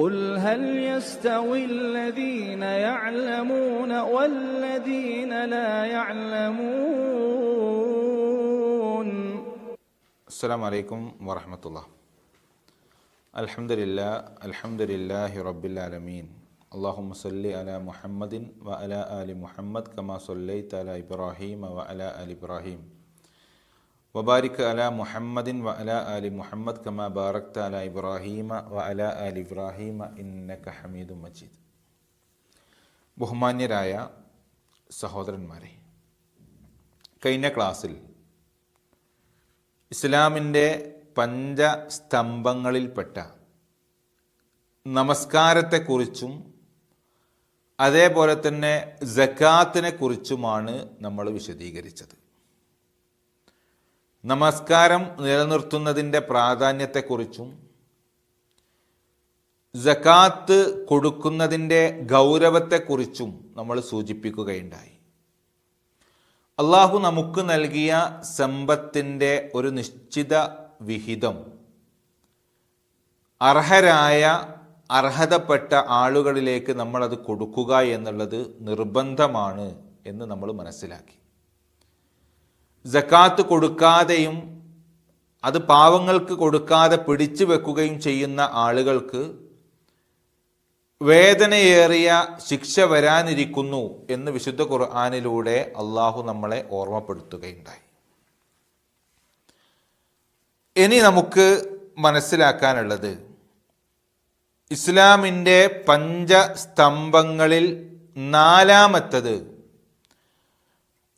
قل هل يستوي الذين يعلمون والذين لا يعلمون؟ السلام عليكم ورحمة الله. الحمد لله الحمد لله رب العالمين. اللهم صل على محمد وعلى آل محمد كما صليت على إبراهيم وعلى آل إبراهيم. വബാരിക്ക് അല മുഹമ്മദിൻ വ അല അലി മുഹമ്മദ് കമ ബാറക്ത അല ഇബ്രാഹീമ വ അല അലി ഇബ്രാഹീമ ഇന്നക ഹമീദു മജീദ് ബഹുമാന്യരായ സഹോദരന്മാരെ കഴിഞ്ഞ ക്ലാസ്സിൽ ഇസ്ലാമിന്റെ പഞ്ചസ്തംഭങ്ങളിൽപ്പെട്ട നമസ്കാരത്തെക്കുറിച്ചും അതേപോലെ തന്നെ ജക്കാത്തിനെ കുറിച്ചുമാണ് നമ്മൾ വിശദീകരിച്ചത്. നമസ്കാരം നിലനിർത്തുന്നതിന്റെ പ്രാധാന്യത്തെക്കുറിച്ചും ജക്കാത്ത് കൊടുക്കുന്നതിന്റെ ഗൗരവത്തെക്കുറിച്ചും നമ്മൾ സൂചിപ്പിക്കുകയുണ്ടായി. അള്ളാഹു നമുക്ക് നൽകിയ സമ്പത്തിന്റെ ഒരു നിശ്ചിത വിഹിതം അർഹരായ അർഹതപ്പെട്ട ആളുകളിലേക്ക് നമ്മളത് കൊടുക്കുക എന്നുള്ളത് നിർബന്ധമാണ് എന്ന് നമ്മൾ മനസ്സിലാക്കി. ജക്കാത്ത് കൊടുക്കാതെയും അത് പാവങ്ങൾക്ക് കൊടുക്കാതെ പിടിച്ചു വെക്കുകയും ചെയ്യുന്ന ആളുകൾക്ക് വേദനയേറിയ ശിക്ഷ വരാനിരിക്കുന്നു എന്ന് വിശുദ്ധ ഖുർആാനിലൂടെ അള്ളാഹു നമ്മളെ ഓർമ്മപ്പെടുത്തുകയുണ്ടായി. ഇനി നമുക്ക് മനസ്സിലാക്കാനുള്ളത് ഇസ്ലാമിന്റെ പഞ്ചസ്തംഭങ്ങളിൽ നാലാമത്തത്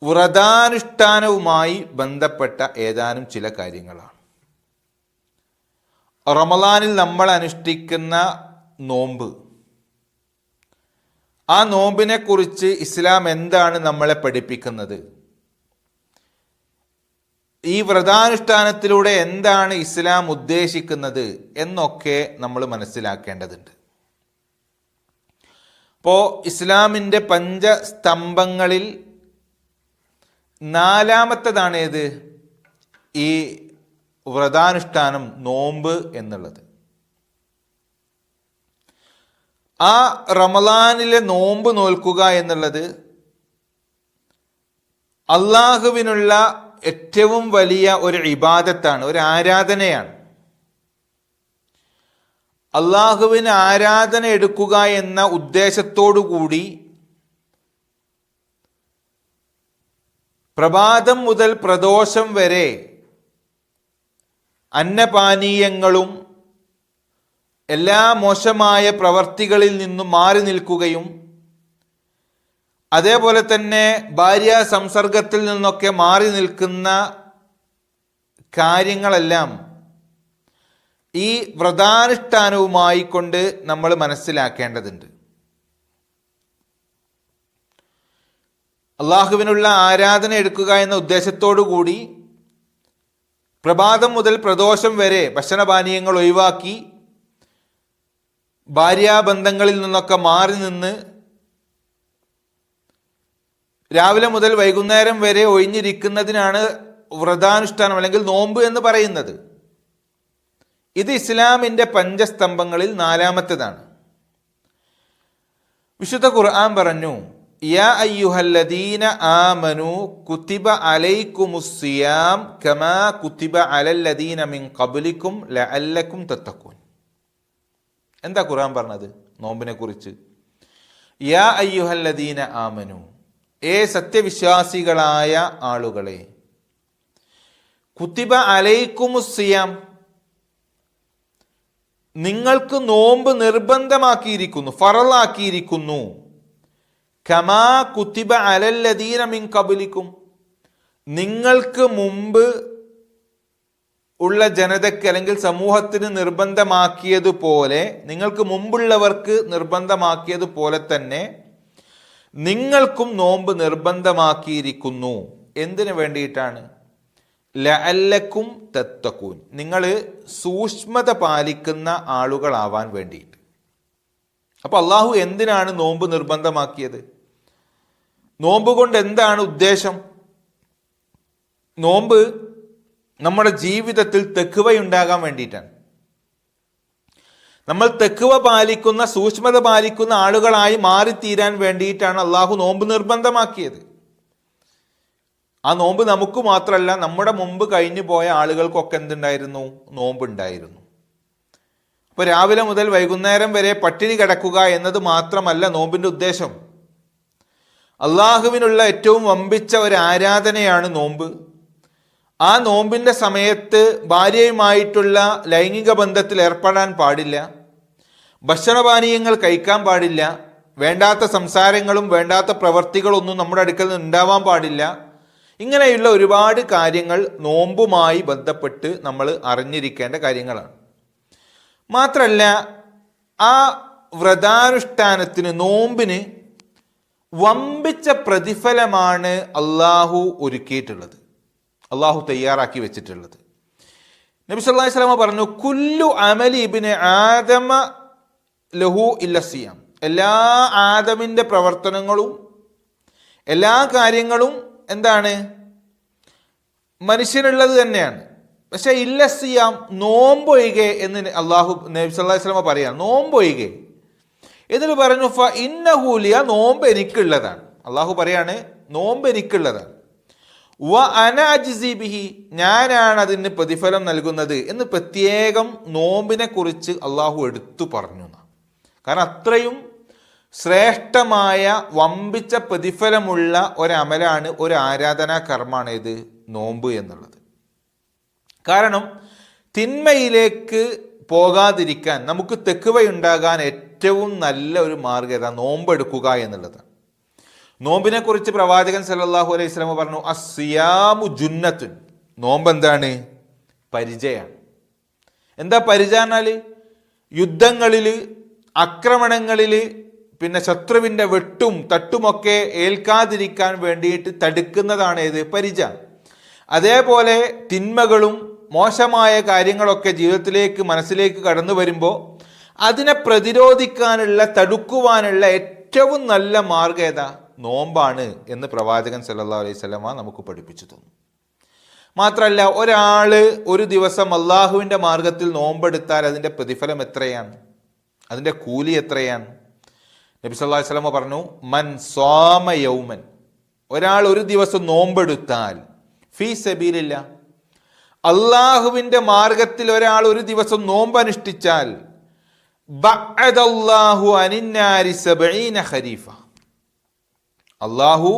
വ്രതാനുഷ്ഠാനവുമായി ബന്ധപ്പെട്ട ഏതാനും ചില കാര്യങ്ങളാണ്. റമലാനിൽ നമ്മൾ അനുഷ്ഠിക്കുന്ന നോമ്പ്. ആ നോമ്പിനെക്കുറിച്ച് ഇസ്ലാം എന്താണ് നമ്മളെ പഠിപ്പിക്കുന്നത്? ഈ വ്രതാനുഷ്ഠാനത്തിലൂടെ എന്താണ് ഇസ്ലാം ഉദ്ദേശിക്കുന്നത് എന്നൊക്കെ നമ്മൾ മനസ്സിലാക്കേണ്ടതുണ്ട്. അപ്പോൾ ഇസ്ലാമിന്റെ പഞ്ചസ്തംഭങ്ങളിൽ നാലാമത്തതാണ് ഏത്? ഈ വ്രതാനുഷ്ഠാനം നോമ്പ് എന്നുള്ളത്. ആ റമലാനിലെ നോമ്പ് നോൽക്കുക എന്നുള്ളത് അള്ളാഹുവിനുള്ള ഏറ്റവും വലിയ ഒരു ഇബാദത്താണ് ഒരു ആരാധനയാണ്. അള്ളാഹുവിന് ആരാധന എടുക്കുക എന്ന ഉദ്ദേശത്തോടു കൂടി പ്രഭാതം മുതൽ പ്രദോഷം വരെ അന്നപാനീയങ്ങളും എല്ലാ മോശമായ പ്രവർത്തികളിൽ നിന്നും മാറി നിൽക്കുകയും അതേപോലെ തന്നെ ഭാര്യ സംസർഗത്തിൽ നിന്നൊക്കെ മാറി നിൽക്കുന്ന കാര്യങ്ങളെല്ലാം ഈ വ്രതാനുഷ്ഠാനവുമായി കൊണ്ട് നമ്മൾ മനസ്സിലാക്കേണ്ടതുണ്ട്. അള്ളാഹുവിനുള്ള ആരാധന എടുക്കുക എന്ന ഉദ്ദേശത്തോടു കൂടി പ്രഭാതം മുതൽ പ്രദോഷം വരെ ഭക്ഷണപാനീയങ്ങൾ ഒഴിവാക്കി ഭാര്യാബന്ധങ്ങളിൽ നിന്നൊക്കെ മാറി നിന്ന് രാവിലെ മുതൽ വൈകുന്നേരം വരെ ഒഴിഞ്ഞിരിക്കുന്നതിനാണ് വ്രതാനുഷ്ഠാനം അല്ലെങ്കിൽ നോമ്പ് എന്ന് പറയുന്നത്. ഇത് ഇസ്ലാമിന്റെ പഞ്ചസ്തംഭങ്ങളിൽ നാലാമത്തേതാണ്. വിശുദ്ധ ഖുർആൻ പറഞ്ഞു എന്താ ഖുർആൻ പറഞ്ഞത്? നോമ്പിനെ കുറിച്ച് യാ അയ്യുഹല്ലദീന ആമനു. ഏ സത്യവിശ്വാസികളായ ആളുകളെ കുത്തിബ അലൈക്കുമുസ്സിയാം നിങ്ങൾക്ക് നോമ്പ് നിർബന്ധമാക്കിയിരിക്കുന്നു ഫറലാക്കിയിരിക്കുന്നു കമാ കുത്തിബ അലല്ലദീന മിൻ കബലിക്കും നിങ്ങൾക്ക് മുമ്പ് ഉള്ള ജനതയ്ക്ക് അല്ലെങ്കിൽ സമൂഹത്തിന് നിർബന്ധമാക്കിയതുപോലെ നിങ്ങൾക്ക് മുമ്പുള്ളവർക്ക് നിർബന്ധമാക്കിയതുപോലെ തന്നെ നിങ്ങൾക്കും നോമ്പ് നിർബന്ധമാക്കിയിരിക്കുന്നു. എന്തിനു വേണ്ടിയിട്ടാണ്? ലഅല്ലക്കും തത്തക്കൂൻ നിങ്ങൾ സൂക്ഷ്മത പാലിക്കുന്ന ആളുകളാവാൻ വേണ്ടിയിട്ട്. അപ്പോൾ അള്ളാഹു എന്തിനാണ് നോമ്പ് നിർബന്ധമാക്കിയത്? നോമ്പ് കൊണ്ട് എന്താണ് ഉദ്ദേശം? നോമ്പ് നമ്മുടെ ജീവിതത്തിൽ തെക്കുവയുണ്ടാകാൻ വേണ്ടിയിട്ടാണ്. നമ്മൾ തെക്കുവ പാലിക്കുന്ന സൂക്ഷ്മത പാലിക്കുന്ന ആളുകളായി മാറിത്തീരാൻ വേണ്ടിയിട്ടാണ് അള്ളാഹു നോമ്പ് നിർബന്ധമാക്കിയത്. ആ നോമ്പ് നമുക്ക് മാത്രമല്ല നമ്മുടെ മുമ്പ് കഴിഞ്ഞു പോയ ആളുകൾക്കൊക്കെ എന്തുണ്ടായിരുന്നു? നോമ്പുണ്ടായിരുന്നു. അപ്പോൾ രാവിലെ മുതൽ വൈകുന്നേരം വരെ പട്ടിണി കിടക്കുക എന്നത് മാത്രമല്ല നോമ്പിന്റെ ഉദ്ദേശം. അള്ളാഹുവിനുള്ള ഏറ്റവും വമ്പിച്ച ഒരു ആരാധനയാണ് നോമ്പ്. ആ നോമ്പിന്റെ സമയത്ത് ഭാര്യയുമായിട്ടുള്ള ലൈംഗിക ബന്ധത്തിൽ ഏർപ്പെടാൻ പാടില്ല. ഭക്ഷണപാനീയങ്ങൾ കഴിക്കാൻ പാടില്ല. വേണ്ടാത്ത സംസാരങ്ങളും വേണ്ടാത്ത പ്രവർത്തികളൊന്നും നമ്മുടെ അടുക്കൽ ഉണ്ടാവാൻ പാടില്ല. ഇങ്ങനെയുള്ള ഒരുപാട് കാര്യങ്ങൾ നോമ്പുമായി ബന്ധപ്പെട്ട് നമ്മൾ അറിഞ്ഞിരിക്കേണ്ട കാര്യങ്ങളാണ്. മാത്രമല്ല ആ വ്രതാനുഷ്ഠാനത്തിന് നോമ്പിന് വമ്പിച്ച പ്രതിഫലമാണ് അള്ളാഹു ഒരുക്കിയിട്ടുള്ളത്. അള്ളാഹു തയ്യാറാക്കി വെച്ചിട്ടുള്ളത്. നബി സല്ലല്ലാഹു അലൈഹി പറഞ്ഞു കുല്ലു അമലി ഇബ്നു ആദമ ലഹു ഇല്ലസിയാം എല്ലാ ആദമിന്റെ പ്രവർത്തനങ്ങളും എല്ലാ കാര്യങ്ങളും എന്താണ്? മനുഷ്യനുള്ളത് തന്നെയാണ്. പക്ഷെ ഇല്ലസിയാം നോമ്പൊയ്കെ എന്ന് അള്ളാഹു നബി സല്ലല്ലാഹു അലൈഹി പറയാം നോമ്പൊയ്കെ എന്നിട്ട് പറഞ്ഞു ഫ ഇന്നഹൂലിയ നോമ്പ് എനിക്കുള്ളതാണ്. അള്ളാഹു പറയാണ് നോമ്പ് എനിക്കുള്ളതാണ്. വ അനാജിസിബിഹി ഞാനാണ് അതിന് പ്രതിഫലം നൽകുന്നത് എന്ന് പ്രത്യേകം നോമ്പിനെ കുറിച്ച് അള്ളാഹു എടുത്തു പറഞ്ഞു. കാരണം അത്രയും ശ്രേഷ്ഠമായ വമ്പിച്ച പ്രതിഫലമുള്ള ഒരമലാണ് ഒരു ആരാധനാ കർമ്മമാണ് ഇത് നോമ്പ് എന്നുള്ളത്. കാരണം തിന്മയിലേക്ക് പോകാതിരിക്കാൻ നമുക്ക് തെക്കുവയുണ്ടാകാൻ ഏറ്റവും നല്ല ഒരു മാർഗം ഏതാ? നോമ്പെടുക്കുക എന്നുള്ളത്. നോമ്പിനെ കുറിച്ച് പ്രവാചകൻ സല്ലല്ലാഹു അലൈഹി സ്വലമ പറഞ്ഞു അസിയാമു ജുന്നത്തുൻ. നോമ്പ് എന്താണ്? പരിചയമാണ് എന്താ പരിചയം എന്നാൽ യുദ്ധങ്ങളിൽ ആക്രമണങ്ങളിൽ പിന്നെ ശത്രുവിന്റെ വെട്ടും തട്ടുമൊക്കെ ഏൽക്കാതിരിക്കാൻ വേണ്ടിയിട്ട് തടുക്കുന്നതാണ് ഏത്? പരിച. അതേപോലെ തിന്മകളും മോശമായ കാര്യങ്ങളൊക്കെ ജീവിതത്തിലേക്ക് മനസ്സിലേക്ക് കടന്നു വരുമ്പോൾ അതിനെ പ്രതിരോധിക്കാനുള്ള തടുക്കുവാനുള്ള ഏറ്റവും നല്ല മാർഗം ഏതാ? നോമ്പാണ് എന്ന് പ്രവാചകൻ സല്ലാ അലൈഹി സ്വലമ നമുക്ക് പഠിപ്പിച്ചു തന്നു. മാത്രമല്ല ഒരാൾ ഒരു ദിവസം അള്ളാഹുവിന്റെ മാർഗത്തിൽ നോമ്പെടുത്താൽ അതിന്റെ പ്രതിഫലം എത്രയാണ്? അതിന്റെ കൂലി എത്രയാണ്? നബി സല്ലല്ലാഹു അലൈഹി വസല്ലമ പറഞ്ഞു മൻ സ്വാമ യൗമൻ. ഒരാൾ ഒരു ദിവസം നോമ്പെടുത്താൽ ഫീ സബീലില്ല. അള്ളാഹുവിന്റെ മാർഗത്തിൽ ഒരാൾ ഒരു ദിവസം നോമ്പ് അനുഷ്ഠിച്ചാൽ അള്ളാഹു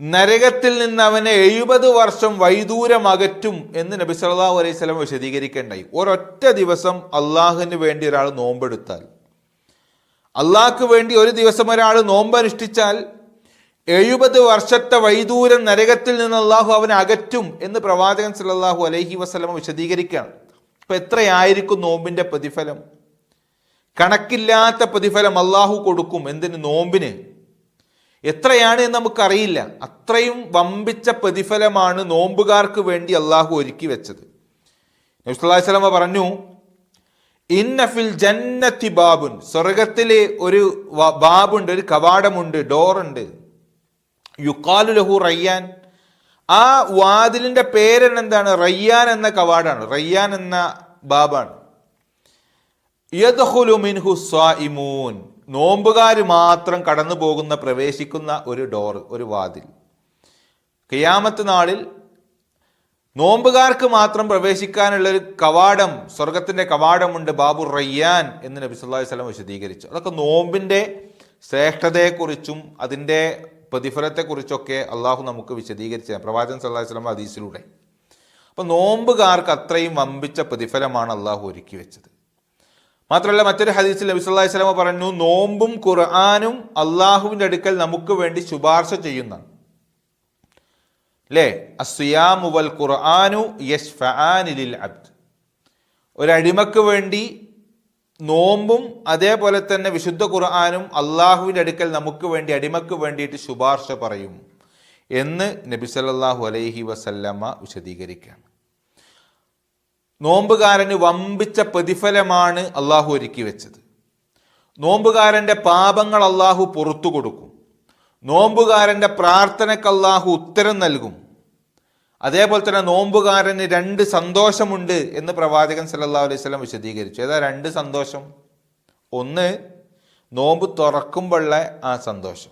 നരകത്തിൽ നിന്ന് അവനെ എഴുപത് വർഷം വൈദൂരം അകറ്റും എന്ന് നബി സല്ലല്ലാഹു അലൈഹി സ്വലം വിശദീകരിക്കേണ്ടായി. ഒരൊറ്റ ദിവസം അള്ളാഹുവിന് വേണ്ടി ഒരാൾ നോമ്പെടുത്താൽ അള്ളാഹ്ക്ക് വേണ്ടി ഒരു ദിവസം ഒരാൾ നോമ്പനുഷ്ഠിച്ചാൽ എഴുപത് വർഷത്തെ വൈദൂരം നരകത്തിൽ നിന്ന് അള്ളാഹു അവനെ അകറ്റും എന്ന് പ്രവാചകൻ സല്ലല്ലാഹു അലൈഹി വസ്ലമ വിശദീകരിക്കുകയാണ്. അപ്പൊ എത്രയായിരിക്കും നോമ്പിന്റെ പ്രതിഫലം? കണക്കില്ലാത്ത പ്രതിഫലം അള്ളാഹു കൊടുക്കും. എന്തിന്? നോമ്പിന്. എത്രയാണ് എന്ന് നമുക്കറിയില്ല. അത്രയും വമ്പിച്ച പ്രതിഫലമാണ് നോമ്പുകാർക്ക് വേണ്ടി അള്ളാഹു ഒരുക്കി വെച്ചത്. നബിസ്വല്ലാഹി സ്വലമ പറഞ്ഞു ഇന്നഫിൽ ജന്നത്തി ബാബുൻ. സ്വർഗത്തിലെ ഒരു ബാബുണ്ട് ഒരു കവാടമുണ്ട് ഡോറുണ്ട്. യുക്കാലു ലഹു റയ്യാൻ. ആ വാതിലിന്റെ പേരെന്താണ് റയ്യാൻ എന്ന കവാടാണ്. റയ്യാൻ എന്ന ബാബാണ്. നോമ്പുകാർ മാത്രം കടന്നു പോകുന്ന പ്രവേശിക്കുന്ന ഒരു ഡോർ ഒരു വാതിൽ. കിയാമത്ത് നാളിൽ നോമ്പുകാർക്ക് മാത്രം പ്രവേശിക്കാനുള്ള ഒരു കവാടം സ്വർഗത്തിന്റെ കവാടമുണ്ട് ബാബു റയ്യാൻ എന്ന് നബി സല്ലല്ലാഹു അലൈഹി വസല്ലം വിശദീകരിച്ചു. അതൊക്കെ നോമ്പിന്റെ ശ്രേഷ്ഠതയെക്കുറിച്ചും അതിന്റെ പ്രതിഫലത്തെക്കുറിച്ചൊക്കെ അള്ളാഹു നമുക്ക് വിശദീകരിച്ച പ്രവാചകൻ സല്ലല്ലാഹു അലൈഹി വസല്ലം ഹദീസിലൂടെ. അപ്പോൾ നോമ്പുകാർക്ക് അത്രയും വമ്പിച്ച പ്രതിഫലമാണ് അള്ളാഹു ഒരുക്കി വെച്ചത് മാത്രമല്ല മറ്റൊരു ഹദീസിൽ നബി സല്ലല്ലാഹു അലൈഹി വസല്ലം പറഞ്ഞു നോമ്പും ഖുർആാനും അള്ളാഹുവിന്റെ അടുക്കൽ നമുക്ക് വേണ്ടി ശുപാർശ ചെയ്യുന്ന അല്ലേ അസ്യാമു വൽ ഖുർആാനു ലിൽ അബ്ദ്. ഒരടിമക്ക് വേണ്ടി നോമ്പും അതേപോലെ തന്നെ വിശുദ്ധ ഖുർആാനും അള്ളാഹുവിന്റെ അടുക്കൽ നമുക്ക് വേണ്ടി അടിമക്ക് വേണ്ടിയിട്ട് ശുപാർശ പറയും എന്ന് നബി സല്ലല്ലാഹു അലൈഹി വസല്ലമ വിശദീകരിക്കുകയാണ്. നോമ്പുകാരന് വമ്പിച്ച പ്രതിഫലമാണ് അള്ളാഹു ഒരുക്കി വെച്ചത്. നോമ്പുകാരന്റെ പാപങ്ങൾ അള്ളാഹു പുറത്തു കൊടുക്കും. നോമ്പുകാരന്റെ പ്രാർത്ഥനയ്ക്ക് അള്ളാഹു ഉത്തരം നൽകും. അതേപോലെ തന്നെ നോമ്പുകാരന് രണ്ട് സന്തോഷമുണ്ട് എന്ന് പ്രവാചകൻ സല്ലല്ലാഹു അലൈഹി സ്വലം വിശദീകരിച്ചു. ഏതാ രണ്ട് സന്തോഷം? ഒന്ന് നോമ്പ് തുറക്കുമ്പോഴുള്ള ആ സന്തോഷം.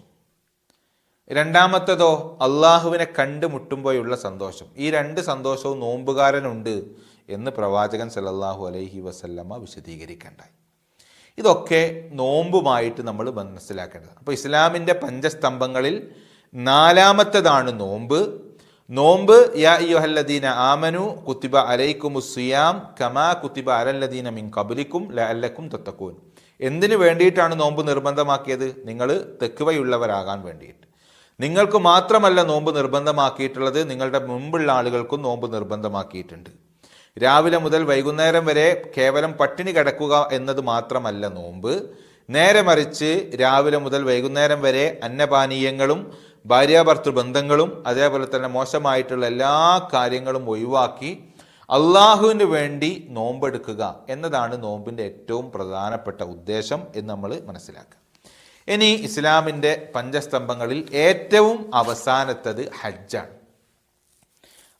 രണ്ടാമത്തേതോ അള്ളാഹുവിനെ കണ്ടുമുട്ടുമ്പോഴുള്ള സന്തോഷം. ഈ രണ്ട് സന്തോഷവും നോമ്പുകാരനുണ്ട്. എന്ന് പ്രവാചകൻ സല്ലല്ലാഹു അലൈഹി വസല്ലമ്മ വിശദീകരിക്കേണ്ടായി. ഇതൊക്കെ നോമ്പുമായിട്ട് നമ്മൾ മനസ്സിലാക്കേണ്ടത് അപ്പോൾ ഇസ്ലാമിന്റെ പഞ്ചസ്തംഭങ്ങളിൽ നാലാമത്തതാണ് നോമ്പ്. നോമ്പ് യാ യുഹല്ലദീന ആമനു കുത്തിബ അലൈക്കും സുയാം കമാ കുത്തിബ അലല്ലദീന മിൻ കബലിക്കും അല്ലക്കും തത്തക്കൂൻ എന്തിനു വേണ്ടിയിട്ടാണ് നോമ്പ് നിർബന്ധമാക്കിയത്? നിങ്ങൾ തെക്കുവയുള്ളവരാകാൻ വേണ്ടിയിട്ട്. നിങ്ങൾക്ക് മാത്രമല്ല നോമ്പ് നിർബന്ധമാക്കിയിട്ടുള്ളത് നിങ്ങളുടെ മുമ്പുള്ള ആളുകൾക്കും നോമ്പ് നിർബന്ധമാക്കിയിട്ടുണ്ട്. രാവിലെ മുതൽ വൈകുന്നേരം വരെ കേവലം പട്ടിണി കിടക്കുക എന്നത് മാത്രമല്ല നോമ്പ്. നേരെ മറിച്ച് രാവിലെ മുതൽ വൈകുന്നേരം വരെ അന്നപാനീയങ്ങളും ഭാര്യാഭർത്തൃ ബന്ധങ്ങളും അതേപോലെ തന്നെ മോശമായിട്ടുള്ള എല്ലാ കാര്യങ്ങളും ഒഴിവാക്കി അള്ളാഹുവിന് വേണ്ടി നോമ്പെടുക്കുക എന്നതാണ് നോമ്പിന്റെ ഏറ്റവും പ്രധാനപ്പെട്ട ഉദ്ദേശം എന്ന് നമ്മൾ മനസ്സിലാക്കുക. ഇനി ഇസ്ലാമിന്റെ പഞ്ചസ്തംഭങ്ങളിൽ ഏറ്റവും അവസാനത്തത് ഹജ്ജാണ്.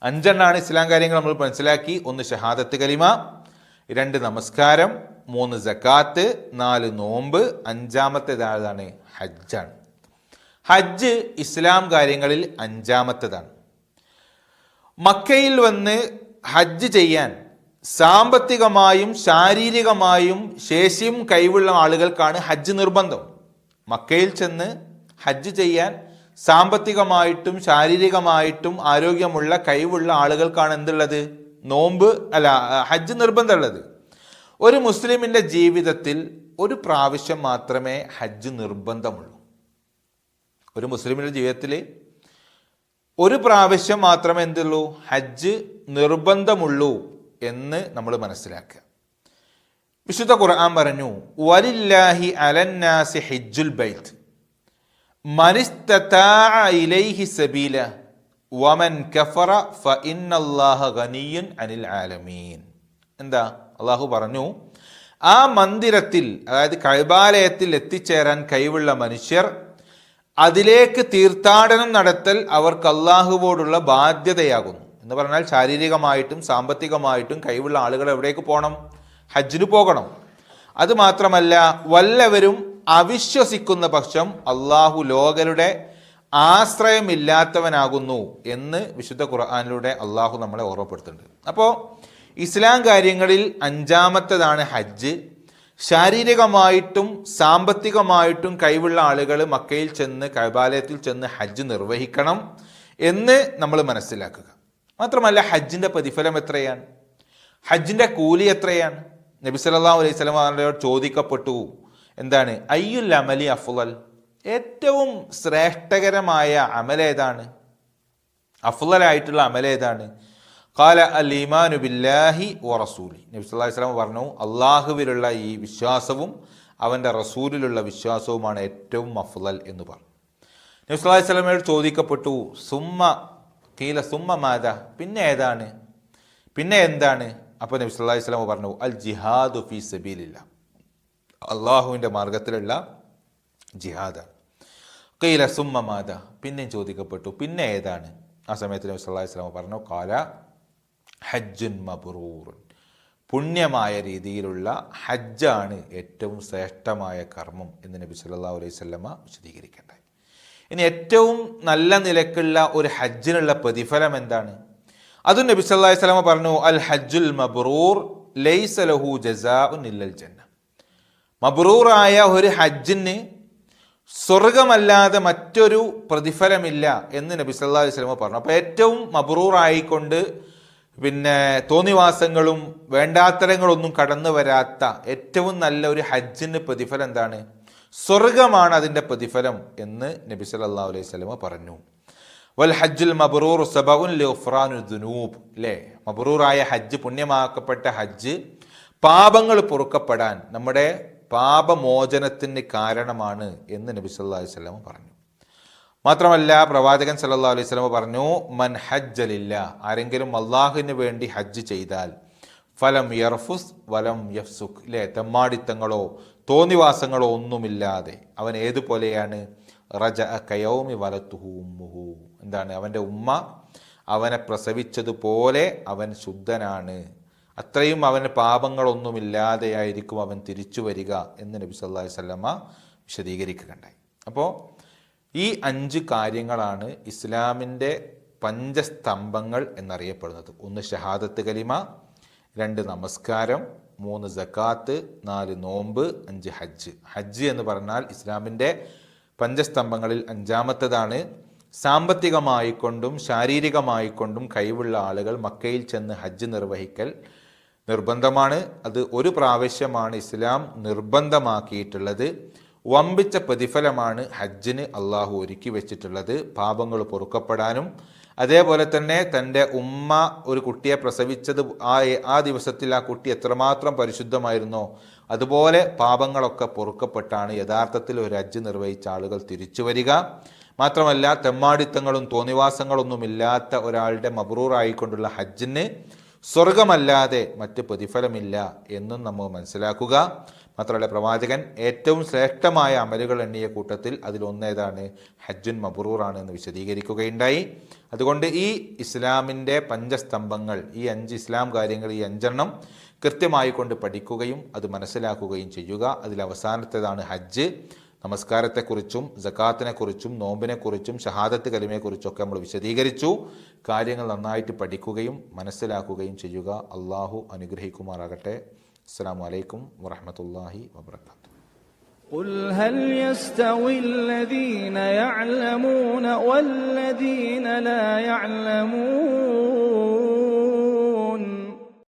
അഞ്ചെണ്ണാണ് ഇസ്ലാം കാര്യങ്ങൾ നമ്മൾ മനസ്സിലാക്കി. ഒന്ന് ഷഹാദത്ത് കലിമ രണ്ട് നമസ്കാരം മൂന്ന് ജക്കാത്ത് നാല് നോമ്പ് അഞ്ചാമത്തേതാണ് ഹജ്ജാണ്. ഹജ്ജ് ഇസ്ലാം കാര്യങ്ങളിൽ അഞ്ചാമത്തേതാണ്. മക്കയിൽ വന്ന് ഹജ്ജ് ചെയ്യാൻ സാമ്പത്തികമായും ശാരീരികമായും ശേഷിയും കഴിവുള്ള ആളുകൾക്കാണ് ഹജ്ജ് നിർബന്ധം. മക്കയിൽ ചെന്ന് ഹജ്ജ് ചെയ്യാൻ സാമ്പത്തികമായിട്ടും ശാരീരികമായിട്ടും ആരോഗ്യമുള്ള കഴിവുള്ള ആളുകൾക്കാണ് എന്തുള്ളത്? നോമ്പ് അല്ല ഹജ്ജ് നിർബന്ധമുള്ളത്. ഒരു മുസ്ലിമിന്റെ ജീവിതത്തിൽ ഒരു പ്രാവശ്യം മാത്രമേ ഹജ്ജ് നിർബന്ധമുള്ളൂ. ഒരു മുസ്ലിമിന്റെ ജീവിതത്തിൽ ഒരു പ്രാവശ്യം മാത്രമേ എന്തുള്ളൂ? ഹജ്ജ് നിർബന്ധമുള്ളൂ എന്ന് നമ്മൾ മനസ്സിലാക്കുക. വിശുദ്ധ ഖുർആൻ പറഞ്ഞു വലില്ലാഹി അലന്നാസി ഹിജ്ജുൽ ബൈത്ത്. സബീല. വമൻ കഫറ ഗനിയുൻ അനിൽ ആലമീൻ. എന്താ? അള്ളാഹു പറഞ്ഞു ആ മന്ദിരത്തിൽ അതായത് കൈബാലയത്തിൽ എത്തിച്ചേരാൻ കഴിവുള്ള മനുഷ്യർ അതിലേക്ക് തീർത്ഥാടനം നടത്തൽ അവർക്ക് അള്ളാഹുവോടുള്ള ബാധ്യതയാകുന്നു. എന്ന് പറഞ്ഞാൽ ശാരീരികമായിട്ടും സാമ്പത്തികമായിട്ടും കഴിവുള്ള ആളുകൾ എവിടേക്ക് പോകണം? ഹജ്ജിന് പോകണം. അത് മാത്രമല്ല വല്ലവരും അവിശ്വസിക്കുന്ന പക്ഷം അള്ളാഹു ലോകരുടെ ആശ്രയമില്ലാത്തവനാകുന്നു എന്ന് വിശുദ്ധ ഖുർആാനിലൂടെ അള്ളാഹു നമ്മളെ ഓർമ്മപ്പെടുത്തുന്നുണ്ട്. അപ്പോൾ ഇസ്ലാം കാര്യങ്ങളിൽ അഞ്ചാമത്തതാണ് ഹജ്ജ്. ശാരീരികമായിട്ടും സാമ്പത്തികമായിട്ടും കഴിവുള്ള ആളുകൾ മക്കയിൽ ചെന്ന് കൈബാലയത്തിൽ ചെന്ന് ഹജ്ജ് നിർവഹിക്കണം എന്ന് നമ്മൾ മനസ്സിലാക്കുക. മാത്രമല്ല ഹജ്ജിന്റെ പ്രതിഫലം എത്രയാണ്? ഹജ്ജിന്റെ കൂലി എത്രയാണ്? നബി അലൈഹി സ്വലമോട് ചോദിക്കപ്പെട്ടു. എന്താണ്? അയ്യുൽ അമലി അഫുലൽ ഏറ്റവും ശ്രേഷ്ഠകരമായ അമലേതാണ് അഫ്ളലായിട്ടുള്ള അമലേതാണ് കാല അൽ ഈമാനു ബില്ലാഹി വ റസൂലി. നബി അലൈഹി വസല്ലം പറഞ്ഞു അള്ളാഹുവിലുള്ള ഈ വിശ്വാസവും അവന്റെ റസൂലിലുള്ള വിശ്വാസവുമാണ് ഏറ്റവും അഫുലൽ എന്ന് പറഞ്ഞു. നബി അലൈഹി വസല്ലമയോട് ചോദിക്കപ്പെട്ടു സുമ്മ കീല സുമ്മ മാത പിന്നെ ഏതാണ്? പിന്നെ എന്താണ്? അപ്പോൾ നബി അലൈഹി വസല്ലം പറഞ്ഞു അൽ ജിഹാദു ഫി സബീലില്ല. അള്ളാഹുവിന്റെ മാർഗത്തിലുള്ള ജിഹാദ്. കയ്യില സുമ്മ മാത പിന്നെയും ചോദിക്കപ്പെട്ടു പിന്നെ ഏതാണ്? ആ സമയത്ത് നബി സല്ലാ വസല്ലം പറഞ്ഞു കാല ഹജ്ജുൻ മബ്റൂറുൻ. പുണ്യമായ രീതിയിലുള്ള ഹജ്ജാണ് ഏറ്റവും ശ്രേഷ്ഠമായ കർമ്മം എന്ന് നബി സല്ലാ അലൈഹി സ്വല്ലമ്മ വിശദീകരിക്കേണ്ടത് ഇനി ഏറ്റവും നല്ല നിലക്കുള്ള ഒരു ഹജ്ജിനുള്ള പ്രതിഫലം എന്താണ്? അതും നബി സല്ലല്ലാഹു അലൈഹി വസല്ലമ പറഞ്ഞു അൽ ഹജ്ജുൽ മബ്രൂർ ലൈസലഹു ജസാ ജസാഉൻ ഇല്ലൽ ജന്ന. മബ്റൂറായ ഒരു ഹജ്ജിന് സ്വർഗമല്ലാതെ മറ്റൊരു പ്രതിഫലമില്ല എന്ന് നബി സല്ലാ അലൈഹി വസല്ലമ പറഞ്ഞു. അപ്പോൾ ഏറ്റവും മബ്രൂറായിക്കൊണ്ട് പിന്നെ തോന്നിവാസങ്ങളും വേണ്ടാത്തരങ്ങളൊന്നും കടന്നു വരാത്ത ഏറ്റവും നല്ല ഒരു ഹജ്ജിന് പ്രതിഫലം എന്താണ്? സ്വർഗമാണ് അതിന്റെ പ്രതിഫലം എന്ന് നബി സല്ലാ അലൈഹി സ്വലമ പറഞ്ഞു. വൽ ഹജ്ജുൽ മബ്രൂർ സബഉൻ ലിഗ്ഫറാനു ദുനൂബ്. അല്ലേ മബ്രൂറായ ഹജ്ജ് പുണ്യമാക്കപ്പെട്ട ഹജ്ജ് പാപങ്ങൾ പൊറുക്കപ്പെടാൻ നമ്മുടെ പാപമോചനത്തിന് കാരണമാണ് എന്ന് നബി സല്ലാ അലൈഹി വസല്ലമ പറഞ്ഞു. മാത്രമല്ല പ്രവാചകൻ സല്ലാ അലൈഹി സ്വലമ പറഞ്ഞു മൻ ഹജ്ജലില്ല ആരെങ്കിലും അള്ളാഹുവിന് വേണ്ടി ഹജ്ജ് ചെയ്താൽ ഫലം യർഫുസ് വലം യഫ്സുഖ്. ഇല്ലേ? തെമ്മാടിത്തങ്ങളോ തോന്നിവാസങ്ങളോ ഒന്നുമില്ലാതെ അവൻ ഏതുപോലെയാണ്? റജ കയോമി വലത്തുഹൂമുഹു എന്താണ്? അവന്റെ ഉമ്മ അവനെ പ്രസവിച്ചതുപോലെ അവൻ ശുദ്ധനാണ്. അത്രയും അവന് പാപങ്ങളൊന്നുമില്ലാതെയായിരിക്കും അവൻ തിരിച്ചു വരിക എന്ന് നബി സല്ലല്ലാഹു അലൈഹി വസല്ലമ വിശദീകരിക്കുകയുണ്ടായി. അപ്പോൾ ഈ അഞ്ച് കാര്യങ്ങളാണ് ഇസ്ലാമിന്റെ പഞ്ചസ്തംഭങ്ങൾ എന്നറിയപ്പെടുന്നത്. ഒന്ന് ഷഹാദത്ത് കലിമ രണ്ട് നമസ്കാരം മൂന്ന് ജക്കാത്ത് നാല് നോമ്പ് അഞ്ച് ഹജ്ജ്. ഹജ്ജ് എന്ന് പറഞ്ഞാൽ ഇസ്ലാമിന്റെ പഞ്ചസ്തംഭങ്ങളിൽ അഞ്ചാമത്തതാണ്. സാമ്പത്തികമായിക്കൊണ്ടും ശാരീരികമായിക്കൊണ്ടും കഴിവുള്ള ആളുകൾ മക്കയിൽ ചെന്ന് ഹജ്ജ് നിർവഹിക്കൽ നിർബന്ധമാണ്. അത് ഒരു പ്രാവശ്യമാണ് ഇസ്ലാം നിർബന്ധമാക്കിയിട്ടുള്ളത്. വമ്പിച്ച പ്രതിഫലമാണ് ഹജ്ജിന് അള്ളാഹു ഒരുക്കി വെച്ചിട്ടുള്ളത് പാപങ്ങൾ പൊറുക്കപ്പെടാനും. അതേപോലെ തന്നെ തന്റെ ഉമ്മ ഒരു കുട്ടിയെ പ്രസവിച്ചത് ആ ആ ദിവസത്തിൽ ആ കുട്ടി എത്രമാത്രം പരിശുദ്ധമായിരുന്നോ അതുപോലെ പാപങ്ങളൊക്കെ പൊറുക്കപ്പെട്ടാണ് യഥാർത്ഥത്തിൽ ഒരു ഹജ്ജ് നിർവഹിച്ച ആളുകൾ തിരിച്ചു വരിക. മാത്രമല്ല തെമ്മാടിത്തങ്ങളും തോന്നിവാസങ്ങളൊന്നുമില്ലാത്ത ഒരാളുടെ മബ്രൂറായിക്കൊണ്ടുള്ള ഹജ്ജിന് സ്വർഗമല്ലാതെ മറ്റ് പ്രതിഫലമില്ല എന്നും നമ്മൾ മനസ്സിലാക്കുക. മാത്രമല്ല പ്രവാചകൻ ഏറ്റവും ശ്രേഷ്ഠമായ അമലുകൾ എണ്ണിയ കൂട്ടത്തിൽ അതിലൊന്നേതാണ് ഹജ്ജുൻ ആണ് എന്ന് വിശദീകരിക്കുകയുണ്ടായി. അതുകൊണ്ട് ഈ ഇസ്ലാമിന്റെ പഞ്ചസ്തംഭങ്ങൾ ഈ അഞ്ച് ഇസ്ലാം കാര്യങ്ങൾ ഈ അഞ്ചെണ്ണം കൃത്യമായി കൊണ്ട് പഠിക്കുകയും അത് മനസ്സിലാക്കുകയും ചെയ്യുക. അതിൽ അവസാനത്തേതാണ് ഹജ്ജ്. നമസ്കാരത്തെക്കുറിച്ചും ജക്കാത്തിനെക്കുറിച്ചും നോമ്പിനെക്കുറിച്ചും ഷഹാദത്ത് കലിമയെക്കുറിച്ചൊക്കെ നമ്മൾ വിശദീകരിച്ചു കാര്യങ്ങൾ നന്നായിട്ട് പഠിക്കുകയും മനസ്സിലാക്കുകയും ചെയ്യുക അള്ളാഹു അനുഗ്രഹിക്കുമാറാകട്ടെ അസ്സാം വലൈക്കും വറഹമത്തല്ലാഹി വബർക്കാത്തു قل هل يستوي الذين يعلمون والذين لا يعلمون